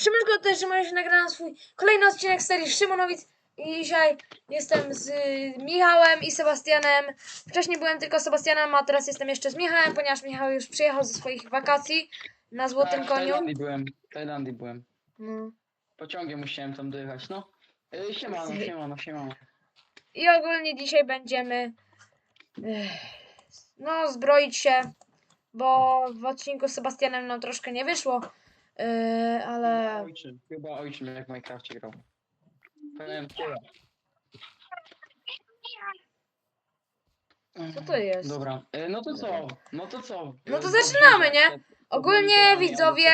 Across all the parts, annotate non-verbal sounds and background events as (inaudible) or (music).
Szymonko też Szymon nagrałem swój kolejny odcinek serii Szymonowic i dzisiaj jestem z y, Michałem i Sebastianem. Wcześniej byłem tylko z Sebastianem, a teraz jestem jeszcze z Michałem, ponieważ Michał już przyjechał ze swoich wakacji na Złotym tak, w Koniu. Tajlandii byłem. W Tajlandii byłem. No. Pociągiem musiałem tam dojechać, no. Yy, siemano, siemano, siemano. I ogólnie dzisiaj będziemy ech, no zbroić się, bo w odcinku z Sebastianem nam troszkę nie wyszło, yy, ale Ojczym, chyba ojczym jak w Minecrafcie grał. Powiem tyle. Co to jest? Dobra, yy, no to co? No to co? No to zaczynamy, nie? Ogólnie widzowie.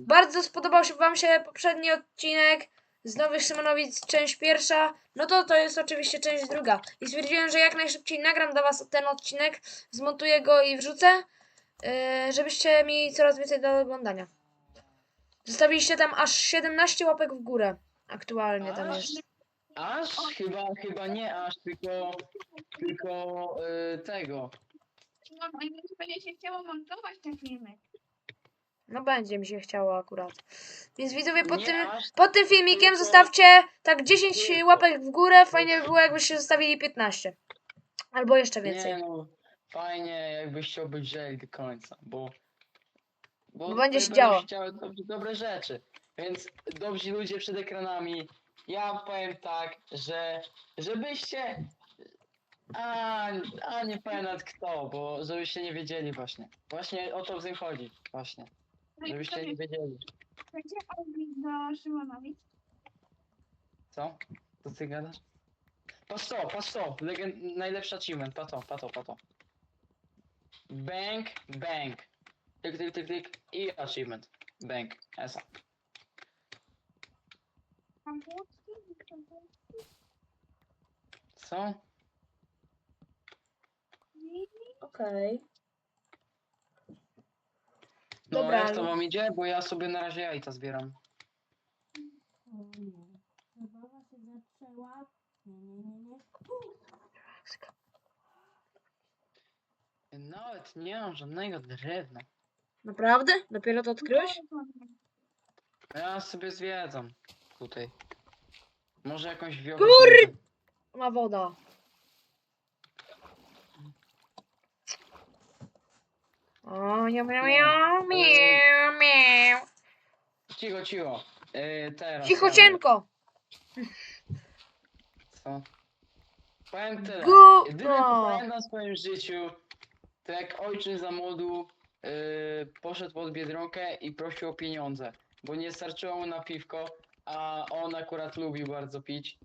Bardzo spodobał się Wam się poprzedni odcinek z Nowych Szymonowic, część pierwsza. No to to jest oczywiście część druga. I stwierdziłem, że jak najszybciej nagram dla Was ten odcinek, zmontuję go i wrzucę, yy, żebyście mieli coraz więcej do oglądania. Zostawiliście tam aż 17 łapek w górę. Aktualnie tam Aż? jest. Aż? Chyba, chyba nie aż, tylko, tylko yy, tego. No, bo nie będzie się chciało montować te filmy. No będzie mi się chciało akurat. Więc widzowie pod Nie tym, aż, pod tym filmikiem zostawcie tak 10 łapek w górę. Fajnie by było jakbyście zostawili 15. Albo jeszcze więcej. Nie no, fajnie jakbyście obejrzeli do końca, bo... Bo będzie się będą działo. chciały dobre, dobre rzeczy, więc dobrzy ludzie przed ekranami, ja powiem tak, że żebyście... A, a nie powiem nawet kto, bo żebyście nie wiedzieli właśnie. Właśnie o to w tym chodzi, właśnie. No Żebyście nie wiedzieli. Odbić do Szymonowic? Co? Co ty gadasz? Patrz to, patrz to, legend... najlepszy achievement, pato, pato, pato. Bang, bang. Tyk, tyk, tyk, tyk i achievement. Bang, esa. Komputerki? Co? Okej. No Dobra, jak to ale- wam idzie? Bo ja sobie na razie jajta zbieram. Zabawa się zaczęła. Nie, nie, nie, nie. Nawet nie mam żadnego drewna. Naprawdę? Dopiero to odkryłeś? Ja sobie zwiedzam tutaj. Może jakąś wiosnę. Kur- Ma woda. O, miau, miau, miau, miau, miau. Cicho, cicho. Yy, teraz. Cichocienko. (laughs) Co? Powiem tyle. Jedyne no. co pamiętam na swoim życiu, to jak młodu yy, poszedł pod Biedronkę i prosił o pieniądze, bo nie starczyło mu na piwko, a on akurat lubił bardzo pić.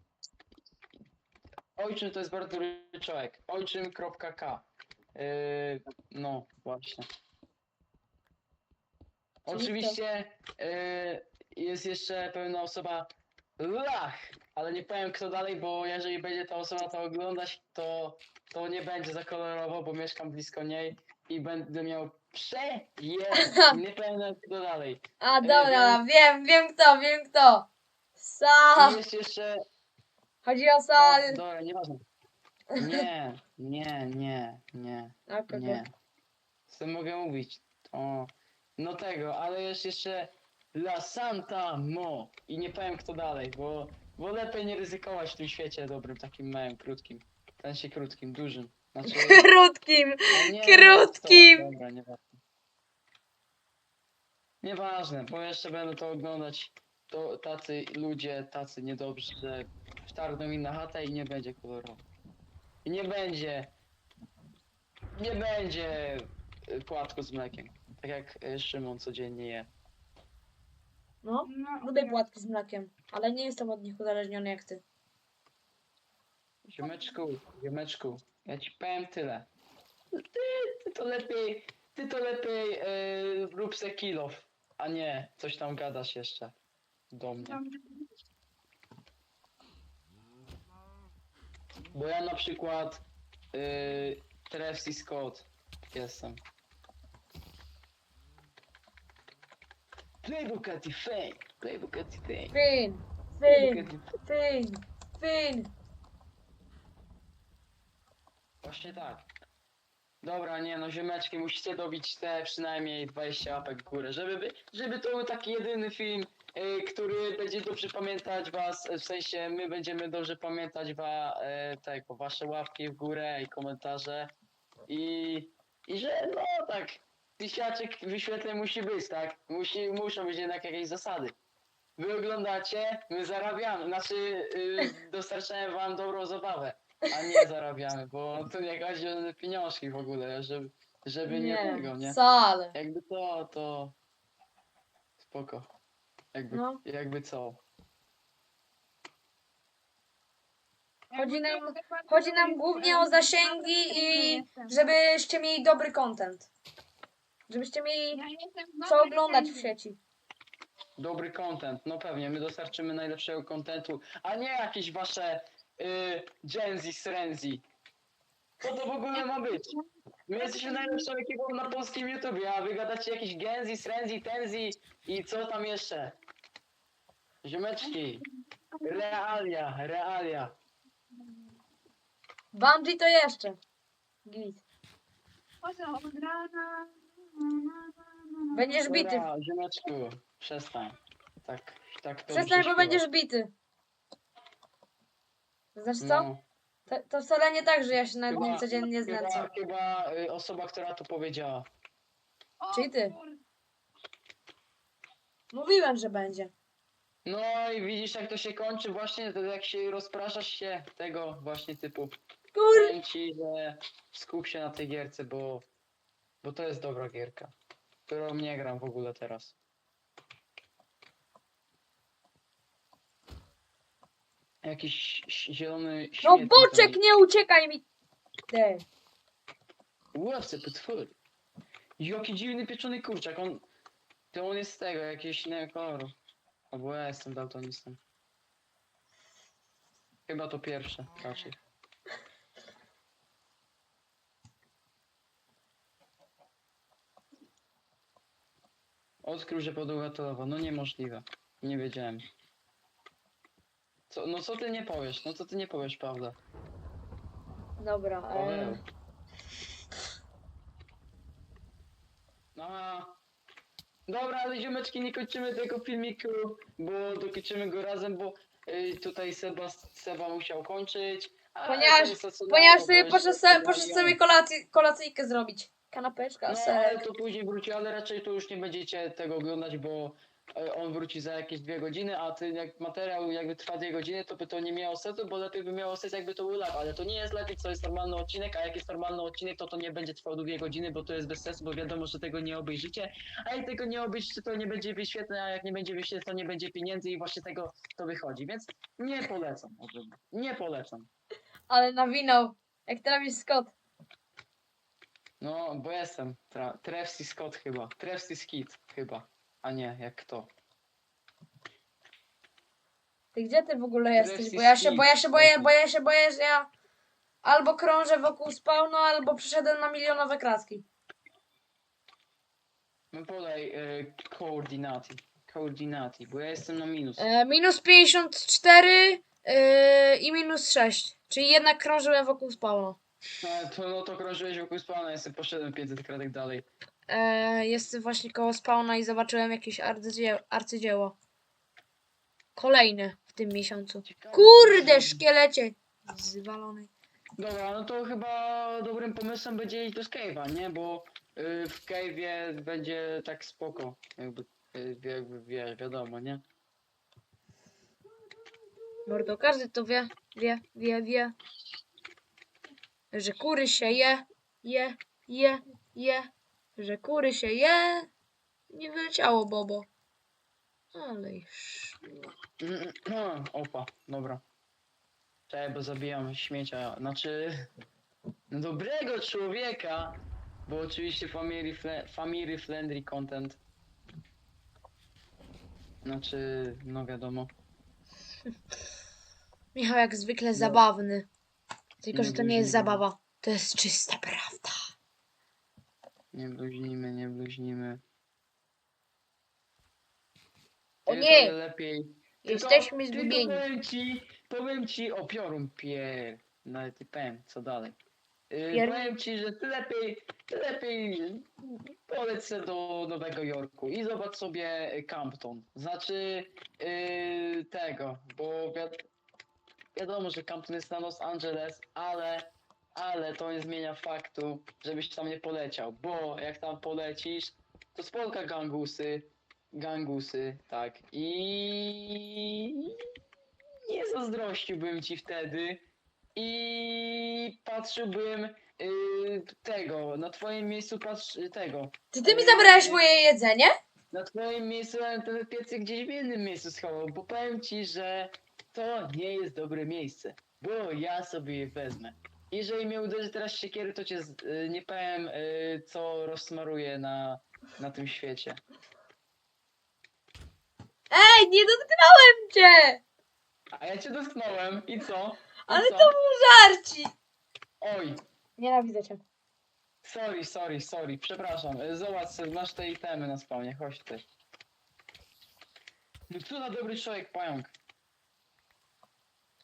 Ojczym to jest bardzo dobry człowiek. Ojczym.k yy, No, właśnie. Oczywiście yy, jest jeszcze pewna osoba Lach, ale nie powiem kto dalej, bo jeżeli będzie ta osoba to oglądać, to, to nie będzie za kolorowo, bo mieszkam blisko niej i będę miał przeje. (laughs) Nie powiem nawet kto dalej. A dobra, wiem, wiem kto, wiem kto. Sa. I jest jeszcze. Chodzi o Sa. O, dobra, nieważne. Nie, nie, nie, nie, A kogo? nie. Co mogę mówić? To. No tego, ale jest jeszcze La Santa Mo. I nie powiem kto dalej, bo, bo lepiej nie ryzykować w tym świecie dobrym, takim małym, krótkim. W sensie krótkim, dużym. Znaczy. (laughs) Krótkim. a nie, Krótkim. to- Dobra, nieważne. Nieważne, bo jeszcze będą to oglądać to tacy ludzie, tacy niedobrzy, że wtargną mi na chatę i nie będzie kolorowo. I nie będzie. Nie będzie y, płatku z mlekiem. Tak jak y, Szymon codziennie je. No, No, lubię płatki z mlekiem, ale nie jestem od nich uzależniony jak ty. Ziomeczku, ziomeczku, ja ci powiem tyle. Ty, ty to lepiej, ty to lepiej yy, rób se kilof, a nie coś tam gadasz jeszcze do mnie. Bo ja na przykład yy, Travis Scott jestem. Playbook at the fame, playbook at the the... fin, fin. Właśnie tak. Dobra, nie no, ziomeczki, musicie dobić te przynajmniej 20 łapek w górę, żeby, by- żeby to był taki jedyny film, y, który będzie dobrze pamiętać was, w sensie my będziemy dobrze pamiętać wa, e, tego, wasze łapki w górę i komentarze i, i że no tak, tysiaczek wyświetleń musi być, tak? Musi, muszą być jednak jakieś zasady. Wy oglądacie, my zarabiamy, znaczy y, dostarczamy wam dobrą zabawę, a nie (laughs) zarabiamy, bo to nie chodzi o pieniążki w ogóle, żeby, żeby nie, tego, nie? wcale. Jakby to, to spoko. Jakby, No. jakby co. Chodzi nam, chodzi nam głównie o zasięgi i żebyście mieli dobry content. Żebyście mieli Ja jestem co oglądać w sieci. Dobry content, no pewnie, my dostarczymy najlepszego contentu, a nie jakieś wasze y, Gen Z Srenzi. Co to w ogóle ma być? My jesteśmy najlepszą ekipą na polskim YouTubie, a wy gadacie jakieś Genzi, Srenzi, Tenzi i co tam jeszcze? Ziomeczki, realia, realia. Bungie to jeszcze. Git. Chodzą od rana. Będziesz bity. Dobra, ziomeczku, przestań. Tak, tak to Przestań, bo będziesz bity. Znaczy co? No, To, to wcale nie tak, że ja się nad nim Chyba- codziennie chyba, znęcam. chyba y, osoba, która to powiedziała. O, Czyli ty. kur- Mówiłem, że będzie. No i widzisz jak to się kończy właśnie, to jak się rozpraszasz się tego właśnie typu. Kur... Powiem ci, że skup się na tej gierce, bo, bo to jest dobra gierka, którą nie gram w ogóle teraz. Jakiś ś- zielony No śmietnik boczek, nie uciekaj mi! Ty. Łowcy potwór. Jaki dziwny pieczony kurczak, on... To on jest z tego, jakiegoś innego koloru. Albo ja jestem daltonistą. Chyba to pierwsze, raczej. Odkrył, że podłoga to lawa. No niemożliwe. Nie wiedziałem. Co, no co ty nie powiesz? No co ty nie powiesz, prawda? Dobra. Paweł. E... No. Dobra, ale ziomeczki, nie kończymy tego filmiku, bo dokończymy go razem, bo y, tutaj Seba, Seba musiał kończyć. a Ponieważ- to Ponieważ dało, sobie poszedł sobie, poszedł Marian- sobie kolacy, kolacyjkę zrobić. Kanapeczka, No, ale serek. to później wróci, ale raczej to już nie będziecie tego oglądać, bo e, on wróci za jakieś dwie godziny, a ty jak materiał jakby trwa dwie godziny, to by to nie miało sensu, bo lepiej by miało sens jakby to był live, ale to nie jest lepiej, to jest normalny odcinek, a jak jest normalny odcinek, to to nie będzie trwał dwie godziny, bo to jest bez sensu, bo wiadomo, że tego nie obejrzycie, a jak tego nie obejrzycie, to nie będzie wyświetleń, a jak nie będzie wyświetleń, to nie będzie pieniędzy i właśnie tego to wychodzi, więc nie polecam, nie polecam. Ale nawinął. Jak Travis Scott. No, bo jestem tra- Travis Scott chyba, Travis Skid chyba, a nie, jak kto. Ty gdzie ty w ogóle jesteś? Bo ja się, bo ja się boję, bo ja się boję, że ja albo krążę wokół spawnu, albo przyszedłem na milionowe kraski. No podaj e, koordynaty. Koordynaty, bo ja jestem na minus. E, minus 54 e, i minus 6. Czyli jednak krążyłem wokół spawnu. No, to, no to krążyłeś wokół spawna, jestem poszedłem 500 kratek dalej. E, jestem właśnie koło spawna i zobaczyłem jakieś arcydzieło. arcydzieło. Kolejne w tym miesiącu. Ciekawe, Kurde, szkielecie! Zwalony. Dobra, no to chyba dobrym pomysłem będzie iść do Cave'a, nie? Bo y, w Cave'ie będzie tak spoko. Jakby, y, jakby wie, wiadomo, nie? Mordo, każdy to wie, wie, wie, wie. Że kury się je, je, je, je. Że kury się je. Nie wyleciało Bobo. Ale już. Opa, dobra. Czekaj, bo zabijam śmiecia, znaczy no dobrego człowieka, bo oczywiście family, fle, family friendly content. Znaczy, no wiadomo. (laughs) Michał jak zwykle No. zabawny. Tylko, że to nie jest zabawa. To jest czysta prawda. Nie bluźnimy, nie bluźnimy. O nie! Lepiej. Jesteśmy Tylko- zgubieni. Powiem ci, powiem ci o piorun pier. Nawet nie powiem, co dalej. Yy, Pier- powiem ci, że ty lepiej, ty lepiej poleć se do Nowego Jorku i zobacz sobie Campton. Znaczy yy, tego, bo wiad wiadomo, że Campton jest na Los Angeles, ale, ale to nie zmienia faktu, żebyś tam nie poleciał, bo jak tam polecisz, to spolka gangusy, gangusy, tak, i nie zazdrościłbym ci wtedy i patrzyłbym yy, tego, na twoim miejscu patrz tego. Czy ty mi zabrałeś moje jedzenie? Na twoim miejscu ja bym ten piecyk gdzieś w innym miejscu schował, bo powiem ci, że to nie jest dobre miejsce, bo ja sobie je wezmę. Jeżeli mnie uderzy teraz siekiery, to cię z, y, nie powiem, y, co rozsmaruję na, na tym świecie. Ej, nie dotknąłem cię! A ja cię dotknąłem i co? I Ale co? to był żarci! Oj, Nienawidzę cię. sorry, sorry, sorry, przepraszam. Y, Zobacz, masz te itemy na spawnie, chodź ty. No co na dobry człowiek, pająk.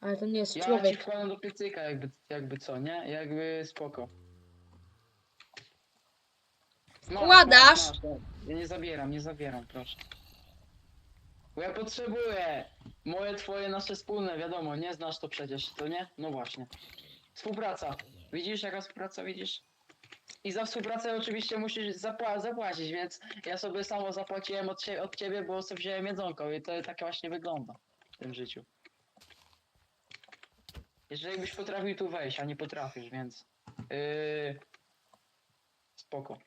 Ale to nie jest Ja ci człowiek. wkładam do piecyka, jakby, jakby co, nie? Jakby spoko. Masz, Wkładasz? masz, masz, no. Ja nie zabieram, nie zabieram, proszę. Bo ja potrzebuję. Moje, twoje, nasze wspólne, wiadomo, nie znasz to przecież, to nie? No właśnie. Współpraca. Widzisz jaka współpraca, widzisz? I za współpracę oczywiście musisz zapła zapłacić, więc ja sobie samo zapłaciłem od, cie od ciebie, bo sobie wziąłem jedzonko i to tak właśnie wygląda w tym życiu. Jeżeli byś potrafił tu wejść, a nie potrafisz, więc. Yy... Spoko.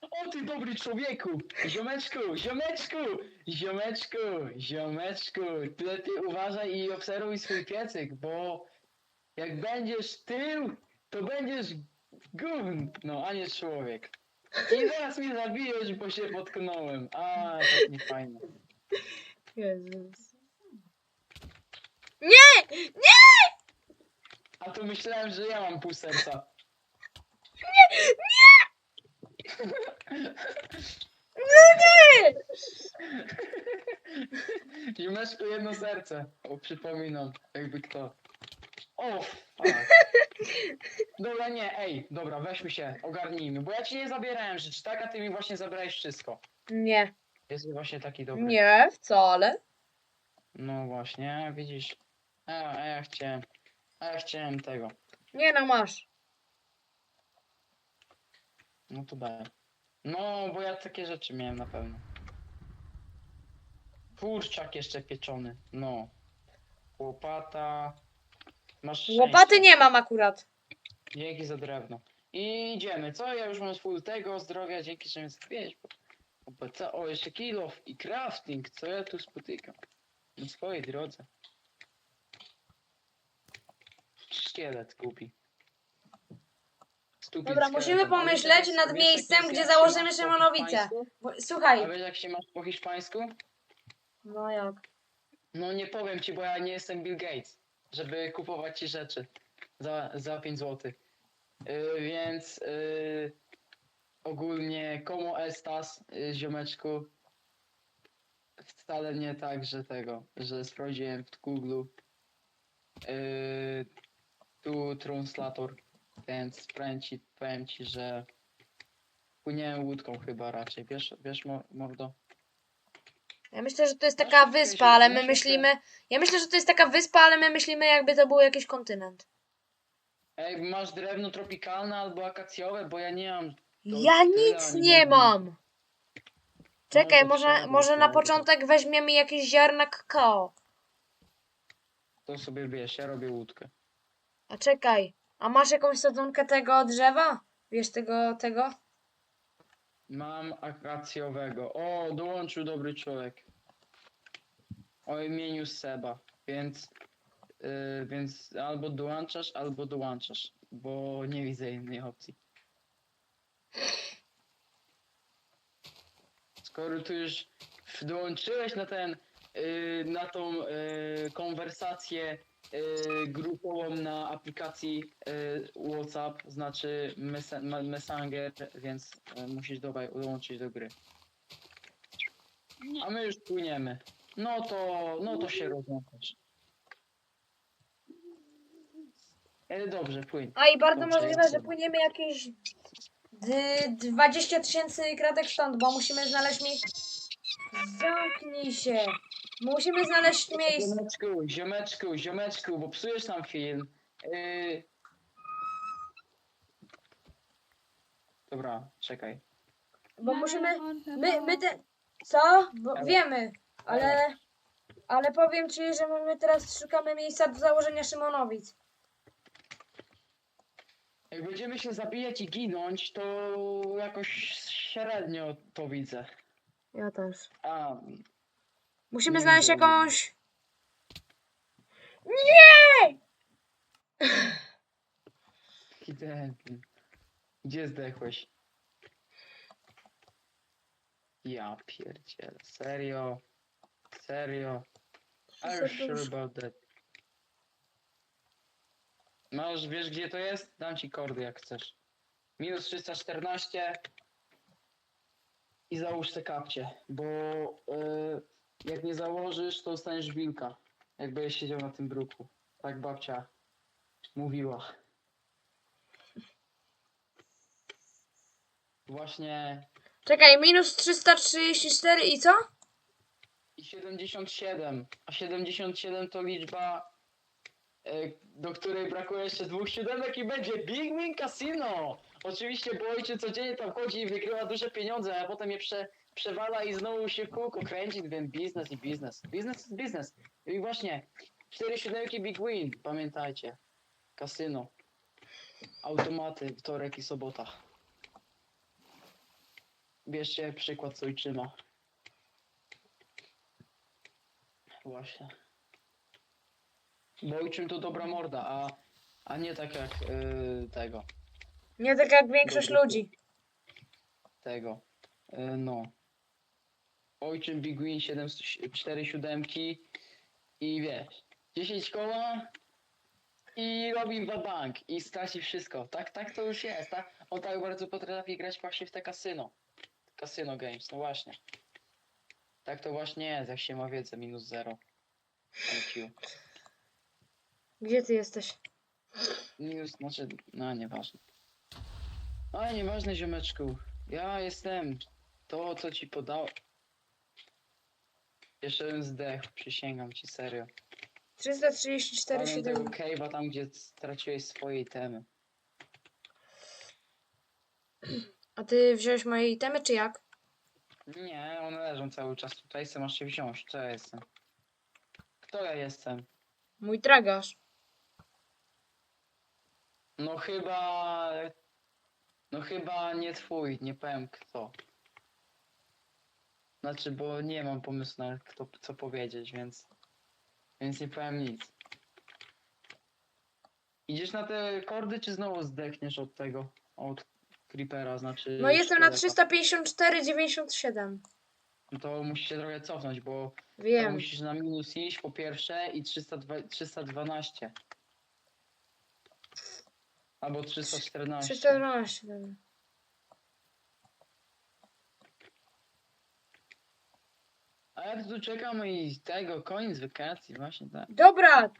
O ty dobry człowieku! Ziomeczku, ziomeczku! Ziomeczku, ziomeczku! Ty lepiej uważaj i obserwuj swój piecyk, bo jak będziesz tył, to będziesz gówn, no a nie człowiek. I zaraz mnie zabijesz, bo się potknąłem. A, tak nie fajne. Jezus. A to myślałem, że ja mam pół serca. Nie! Ziomeczku jedno serce. O, przypominam, jakby kto. O, fuck. Dobra, nie, ej, dobra, weźmy się, ogarnijmy, bo ja ci nie zabierałem rzeczy, tak? A ty mi właśnie zabrałeś wszystko. Nie. Jest właśnie taki dobry. Nie, wcale. No właśnie, widzisz. A, a ja chciałem, a ja chciałem tego. Nie no, masz. No to daj. No, bo ja takie rzeczy miałem na pewno. Kurczak jeszcze pieczony, no. Łopata. Masz szczęście. Łopaty nie mam akurat. Dzięki za drewno. I idziemy, co? Ja już mam full tego zdrowia, dzięki, że mnie zabiłeś. co? O, jeszcze kill off i crafting, co ja tu spotykam? Na swojej drodze. Szkielet kupi. Stupid Dobra, musimy pomyśleć wiesz, nad jak- miejscem, gdzie założymy po Szymonowice. hiszpańsku? Bo, A słuchaj. wiesz jak się masz po hiszpańsku? No jak? No nie powiem ci, bo ja nie jestem Bill Gates, żeby kupować ci rzeczy za, za 5 zł. Yy, więc yy, ogólnie como estas, yy, ziomeczku, wcale nie tak, że tego, że sprawdziłem w Google yy, tu translator, więc powiem ci, powiem ci, że płyniemy łódką chyba raczej, wiesz, wiesz mo- mordo? Ja myślę, że to jest taka wyspa, ale my myślimy. Ja myślę, że to jest taka wyspa, ale my myślimy, jakby to był jakiś kontynent. Ej, masz drewno tropikalne albo akacjowe, bo ja nie mam Ja tyle, nic ani nie nie mam. Czekaj, to może, trzeba, może na trzeba. początek weźmiemy jakieś ziarna kakao. To sobie wiesz, ja robię łódkę. A czekaj, a masz jakąś sadzonkę tego drzewa? Wiesz tego, tego? Mam akacjowego. O, dołączył dobry człowiek. O imieniu Seba, więc, yy, więc albo dołączasz, albo dołączasz, bo nie widzę innej opcji. Skoro tu już dołączyłeś na ten, yy, na tą yy, konwersację yy, grupową na aplikacji yy, WhatsApp, znaczy Messe- Messenger, więc yy, musisz dodaj, dołączyć do gry. A my już płyniemy. No to, no to się rozłączasz. E, dobrze, płyń. A i bardzo Dobrze, możliwe, że płyniemy jakieś d- 20 tysięcy kratek stąd, bo musimy znaleźć miejsce. Zamknij się. Musimy znaleźć miejsce. Ziomeczku, ziomeczku, ziomeczku, bo psujesz nam film. Yy... Dobra, czekaj. Bo musimy. My, my te. Co? Bo wiemy, ale. Ale powiem ci, że my teraz szukamy miejsca do założenia Szymonowic. Jak będziemy się zabijać i ginąć, to jakoś średnio to widzę. Ja też. A, Musimy znaleźć jakąś. Nie! debil. Gdzie zdechłeś? Ja pierdzielę, serio? Serio? Are you sure about that? Masz, wiesz gdzie to jest? Dam ci kordy jak chcesz. Minus 314 i załóż te kapcie, bo y, jak nie założysz, to dostaniesz wilka. Jak będziesz siedział na tym bruku. Tak babcia mówiła. Właśnie Czekaj, minus 334 i co? i 77. A 77 to liczba, e, do której brakuje jeszcze dwóch siódemek i będzie Big Win Casino! Oczywiście, bo ojciec codziennie tam chodzi i wygrywa duże pieniądze, a potem je prze, przewala i znowu się w kółko kręci, więc biznes i biznes. Biznes jest biznes. I właśnie, cztery siódemki Big Win, pamiętajcie. Kasyno. Automaty, wtorek i sobota. Bierzcie przykład z ojczyma. Właśnie. Bo ojczym to dobra morda, a, a nie tak jak yy, tego, Nie tak jak większość ludzi. tego. Yy, no. Ojczym Big Win 7, 4 siódemki i wiesz, 10 koła i robi bank i straci wszystko. Tak, tak to już jest, tak? On tak bardzo potrafi grać właśnie w te kasyno. Kasyno games, no właśnie. Tak to właśnie jest, jak się ma wiedzę, minus 0. IQ. Gdzie ty jesteś? Minus, znaczy, no nieważne. Ale nieważne, ziomeczku. Ja jestem to, co ci podał. Jeszcze bym zdechł, przysięgam ci serio. 334 Ale tego 7. cave'a tam, gdzie straciłeś swoje itemy. A ty wziąłeś moje itemy, czy jak? Nie, one leżą cały czas tutaj, co masz się wziąć. Co ja jestem? Kto ja jestem? Mój tragarz. No chyba... No chyba nie twój, nie powiem kto. Znaczy, bo nie mam pomysłu na kto, co powiedzieć, więc... Więc nie powiem nic. Idziesz na te kordy, czy znowu zdechniesz od tego? Od Creepera, znaczy... No jestem na szkieleta? 354,97. No to musisz się trochę cofnąć, bo to Wiem. musisz na minus iść po pierwsze i 302, 312. Albo 314. 312. dobra. Tu czekam i tego, koniec wakacji, właśnie tak. Dobra,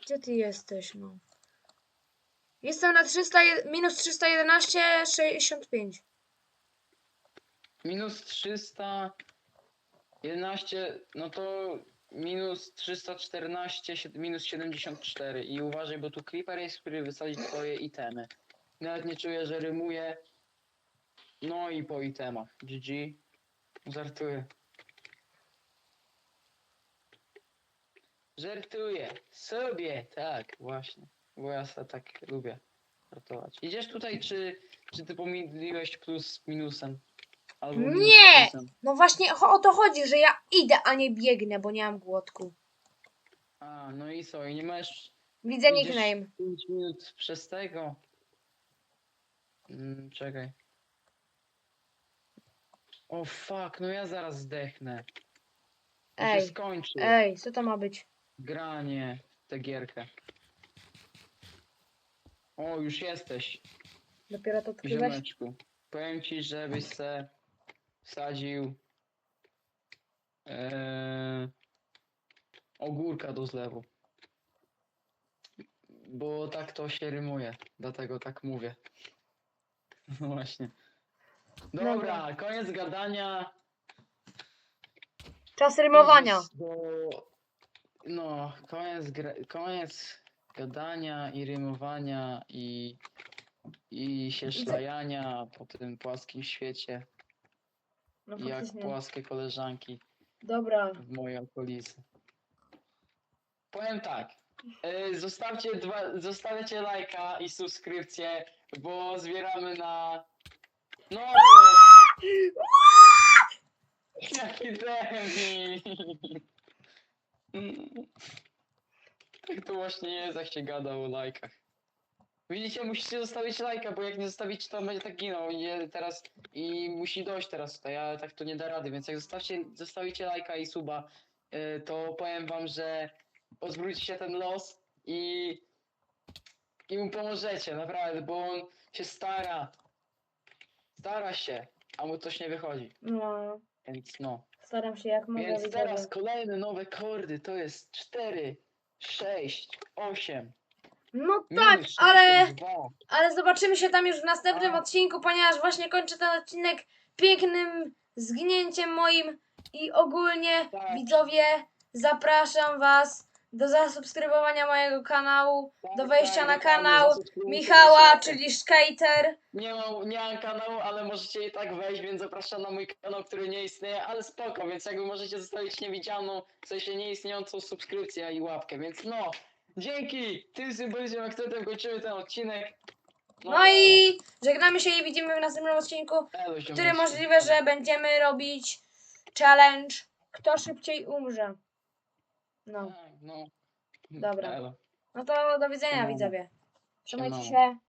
gdzie ty jesteś, no? Jestem na 300, je- minus 311,65. Minus 311, no to minus 314, sied- minus 74. I uważaj, bo tu creeper jest, który wysadzi twoje itemy. Nawet nie czuję, że rymuje. No i po itemach. GG. Żartuję. Żartuję. Sobie, tak, właśnie. Bo ja sobie tak lubię żartować. Idziesz tutaj, czy, czy ty pomyliłeś plus z minusem? Albo minus z Nie! plusem? No właśnie o o to chodzi, że ja idę, a nie biegnę, bo nie mam głodku. A, no i co? I nie masz Widzę Idziesz- nickname. 5 minut przez tego? Mm, czekaj. O fuck, no ja zaraz zdechnę. To się Ej, skończy. ej, co to ma być? Granie w tę gierkę. O, już jesteś, Dopiero to odkryłeś? ziomeczku. Powiem ci, żebyś se wsadził e, ogórka do zlewu. bo tak to się rymuje, dlatego tak mówię. (laughs) No właśnie. Dobra, Dobra. koniec gadania. Czas rymowania. Bo, no, koniec, gra, koniec gadania i rymowania i, i się szlajania po tym płaskim świecie, No jak faktycznie. płaskie koleżanki Dobra. w mojej okolicy. Powiem tak, y, zostawcie, dwa, zostawiacie lajka i subskrypcję, bo zbieramy na... No! Jaki (laughs) (laughs) debil! Tak to właśnie jest, jak się gada o lajkach. Widzicie, musicie zostawić lajka, bo jak nie zostawicie, to on będzie tak ginął i nie, teraz i musi dojść teraz tutaj, ale tak to nie da rady, więc jak zostawcie, zostawicie lajka i suba, y, to powiem wam, że odwrócicie ten los i i mu pomożecie, naprawdę, bo on się stara. Stara się, a mu coś nie wychodzi, No, więc no. Staram się jak mogę. Więc widzowie. teraz kolejne nowe kordy to jest 4, 6, 8. No tak, ale, 2. ale zobaczymy się tam już w następnym A. odcinku, ponieważ właśnie kończę ten odcinek pięknym zgnięciem moim i ogólnie Tak. widzowie zapraszam was do zasubskrybowania mojego kanału, do wejścia na kanał Michała, czyli Skater. Nie mam, nie mam kanału, ale możecie i tak wejść, więc zapraszam na mój kanał, który nie istnieje, ale spoko, więc jakby możecie zostawić niewidzialną, w sensie nieistniejącą subskrypcję i łapkę, więc no, dzięki tym symbolicznym akcentem kończymy ten odcinek. No i żegnamy się i widzimy w następnym odcinku, elo, w którym ziomeczki. możliwe, że będziemy robić challenge kto szybciej umrze. No, Tak, no. Dobra. Elo. no to do widzenia widzowie. Trzymajcie się.